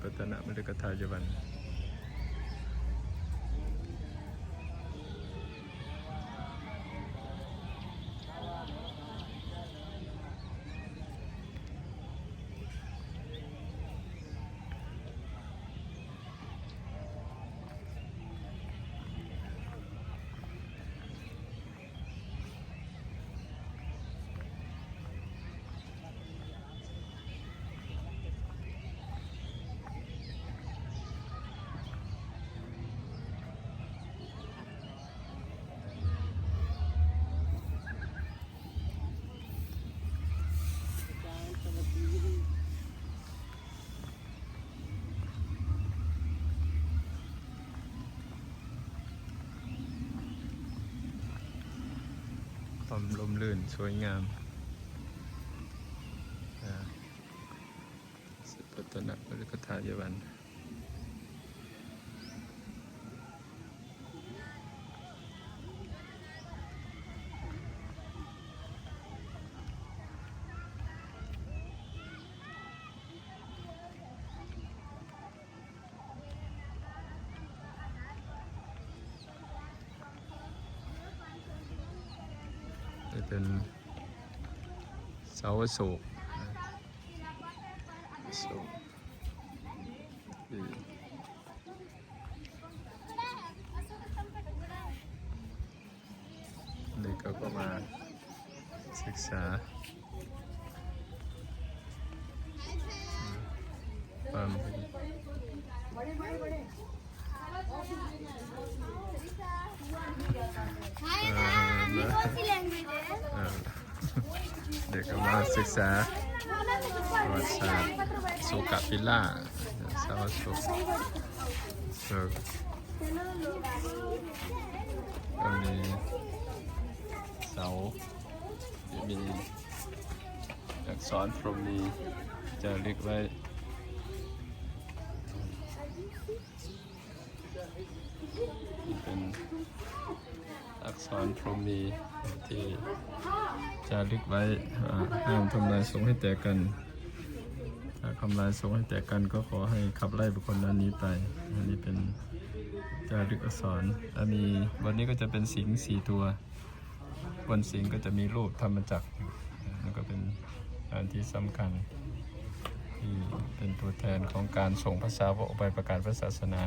ปัตนะ ความลมลื่นสวยงามอ่าสุปตนะบริกทายวัน นี่เป็นเสาอโศกอโศกที่นี่ก็ก็มาศึกษาความเป็น เด็กก็มาศึกษาประวัติศาสตร์สุกะพิล่าเสาอโศกเออก็มีเสาที่มีอักษรพรหมีจะเรียกไว้ เป็นอักษรพรหมีที่จะเรียกไว้ห้ามทำลายสงให้แตกกัน ถ้าทำลายสงให้แตกกันก็ขอให้ขับไล่บุคคลนั้นนี้ไป อันนี้เป็นจารึกอักษรแล้วมีวันนี้ก็จะเป็นสิงห์สี่ตัวบนสิงห์ก็จะมีรูปธรรมจักรนั่นก็เป็นอันที่สำคัญที่เป็นตัวแทนของการส่งภาษาวกออกไปประกาศพระศาสนา